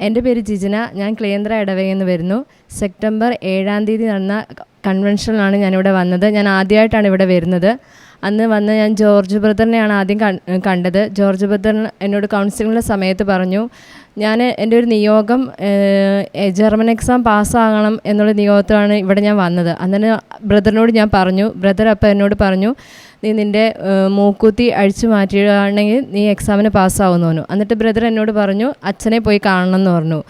എന്റെ പേര് ജിജന. ഞാൻ ക്ലേന്ദ്ര ഇടവകയിൽ നിന്ന് വരുന്നു. സെപ്റ്റംബർ ഏഴാം തീയതി നടന്ന കൺവെൻഷനിലാണ് ഞാനിവിടെ വന്നത്. ഞാൻ ആദ്യമായിട്ടാണ് ഇവിടെ വരുന്നത്. അന്ന് വന്ന് ഞാൻ ജോർജ് ബ്രദറിനെയാണ് ആദ്യം കണ്ടത്. ജോർജ് ബ്രദർ എന്നോട് കൗൺസിലിങ്ങിന്റെ സമയത്ത് പറഞ്ഞു ഞാൻ എന്റെ ഒരു നിയോഗം ജർമ്മൻ എക്സാം പാസ്സാകണം എന്നുള്ള നിയോഗത്തിലാണ് ഇവിടെ ഞാൻ വന്നത്. അന്നേരം ബ്രദറിനോട് ഞാൻ പറഞ്ഞു ബ്രദർ അപ്പം എന്നോട് പറഞ്ഞു നീ നിന്റെ മൂക്കൂത്തി അഴിച്ചു മാറ്റിയാണെങ്കിൽ നീ എക്സാമിന് പാസ്സാവുമെന്ന് പറഞ്ഞു. എന്നിട്ട് ബ്രദർ എന്നോട് പറഞ്ഞു അച്ഛനെ പോയി കാണണം എന്ന് പറഞ്ഞു.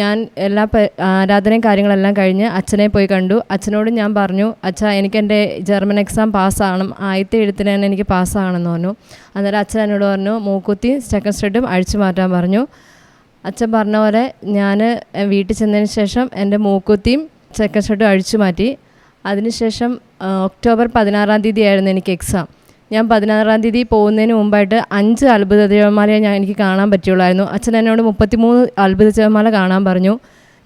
ഞാൻ എല്ലാ ആരാധനയും കാര്യങ്ങളെല്ലാം കഴിഞ്ഞ് അച്ഛനെ പോയി കണ്ടു. അച്ഛനോട് ഞാൻ പറഞ്ഞു അച്ഛ എനിക്ക് എന്റെ ജർമ്മൻ എക്സാം പാസ്സാകണം ആദ്യത്തെ എഴുത്തിന് തന്നെ എനിക്ക് പാസ്സാകണം എന്ന് പറഞ്ഞു. അന്നേരം അച്ഛൻ എന്നോട് പറഞ്ഞു മൂക്കുത്തി സെക്കൻഡ് സ്റ്റെഡും അഴിച്ചു മാറ്റാൻ പറഞ്ഞു. അച്ഛൻ പറഞ്ഞ പോലെ ഞാൻ വീട്ടിൽ ചെന്നതിന് ശേഷം എന്റെ മൂക്കുത്തിയും ചെക്കൻ ഷർട്ടും അഴിച്ചു മാറ്റി. അതിനുശേഷം ഒക്ടോബർ പതിനാറാം തീയതി ആയിരുന്നു എനിക്ക് എക്സാം ഞാൻ പതിനാറാം തീയതി പോകുന്നതിന് മുമ്പായിട്ട് അഞ്ച് അത്ഭുത ദേവന്മാരെ ഞാൻ എനിക്ക് കാണാൻ പറ്റുള്ളായിരുന്നു അച്ഛൻ എന്നോട് മുപ്പത്തിമൂന്ന് അത്ഭുത ദേവന്മാരെ കാണാൻ പറഞ്ഞു.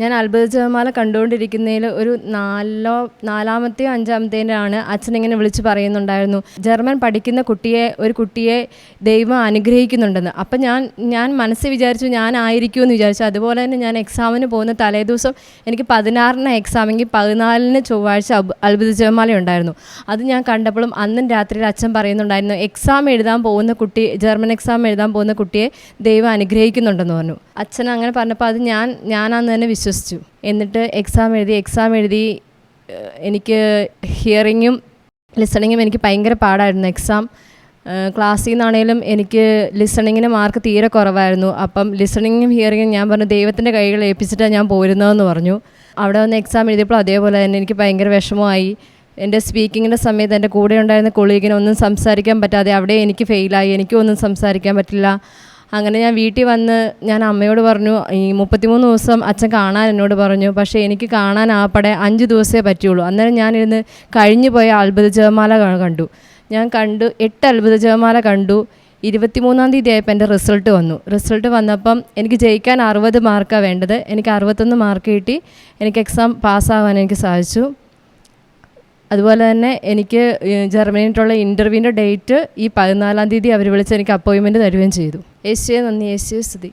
ഞാൻ അത്ഭുത ജപമാല കണ്ടുകൊണ്ടിരിക്കുന്നതിൽ ഒരു നാലോ നാലാമത്തെയോ അഞ്ചാമത്തേന്റെ ആണ് അച്ഛൻ ഇങ്ങനെ വിളിച്ച് പറയുന്നുണ്ടായിരുന്നു. ജർമ്മൻ പഠിക്കുന്ന കുട്ടിയെ ഒരു കുട്ടിയെ ദൈവം അനുഗ്രഹിക്കുന്നുണ്ടെന്ന്. അപ്പം ഞാൻ ഞാൻ മനസ്സിൽ വിചാരിച്ചു ഞാൻ ആയിരിക്കുമെന്ന് വിചാരിച്ചു. അതുപോലെ തന്നെ ഞാൻ എക്സാമിന് പോകുന്ന തലേദിവസം എനിക്ക് പതിനാറിന് എക്സാമെങ്കിൽ പതിനാലിന് ചൊവ്വാഴ്ച അത്ഭുത ജപമാല ഉണ്ടായിരുന്നു. അത് ഞാൻ കണ്ടപ്പോഴും അന്നും രാത്രിയിൽ അച്ഛൻ പറയുന്നുണ്ടായിരുന്നു എക്സാം എഴുതാൻ പോകുന്ന കുട്ടി ജർമ്മൻ എക്സാം എഴുതാൻ പോകുന്ന കുട്ടിയെ ദൈവം അനുഗ്രഹിക്കുന്നുണ്ടെന്ന് പറഞ്ഞു. അച്ഛൻ അങ്ങനെ പറഞ്ഞപ്പോൾ അത് ഞാൻ അന്ന് തന്നെ വിശ്വസിച്ചു. എന്നിട്ട് എക്സാം എഴുതി എക്സാം എഴുതി എനിക്ക് ഹിയറിങ്ങും ലിസണിങ്ങും എനിക്ക് ഭയങ്കര പാടായിരുന്നു എക്സാം ക്ലാസ്സിൽ നിന്നാണേലും എനിക്ക് ലിസണിങ്ങിന് മാർക്ക് തീരെ കുറവായിരുന്നു. അപ്പം ലിസണിങ്ങും ഹിയറിങ്ങും ഞാൻ പറഞ്ഞു ദൈവത്തിന്റെ കൈകൾ ഏൽപ്പിച്ചിട്ടാണ് ഞാൻ പോരുന്നതെന്ന് പറഞ്ഞു. അവിടെ വന്ന് എക്സാം എഴുതിയപ്പോൾ അതേപോലെ തന്നെ എനിക്ക് ഭയങ്കര വിഷമമായി. എന്റെ സ്പീക്കിങ്ങിന്റെ സമയത്ത് എന്റെ കൂടെ ഉണ്ടായിരുന്ന കൊളീഗിന് ഒന്നും സംസാരിക്കാൻ പറ്റാതെ അവിടെ എനിക്ക് ഫെയിലായി എനിക്കും ഒന്നും സംസാരിക്കാൻ പറ്റില്ല. അങ്ങനെ ഞാൻ വീട്ടിൽ വന്ന് ഞാൻ അമ്മയോട് പറഞ്ഞു ഈ മുപ്പത്തിമൂന്ന് ദിവസം അച്ഛൻ കാണാൻ എന്നോട് പറഞ്ഞു പക്ഷേ എനിക്ക് കാണാൻ ആപ്പടെ അഞ്ച് ദിവസമേ പറ്റുള്ളൂ. അന്നേരം ഞാനിരുന്ന് കഴിഞ്ഞു പോയ അത്ഭുത ജപമാല ക- കണ്ടു. ഞാൻ കണ്ടു എട്ട് അത്ഭുത ജപമാല കണ്ടു. ഇരുപത്തിമൂന്നാം തീയതി ആയപ്പോൾ എന്റെ റിസൾട്ട് വന്നു. റിസൾട്ട് വന്നപ്പം എനിക്ക് ജയിക്കാൻ അറുപത് മാർക്കാണ് വേണ്ടത്. എനിക്ക് അറുപത്തൊന്ന് മാർക്ക് കിട്ടി. എനിക്ക് എക്സാം പാസ്സാവാൻ എനിക്ക് സാധിച്ചു. അതുപോലെ തന്നെ എനിക്ക് ജർമ്മനിയിട്ടുള്ള ഇന്റർവ്യൂവിന്റെ ഡേറ്റ് ഈ പതിനാലാം തീയതി അവർ വിളിച്ച് എനിക്ക് അപ്പോയിൻമെന്റ് തരുകയും ചെയ്തു. യേശുവെ നന്ദി. യേശുവെ സ്തുതി.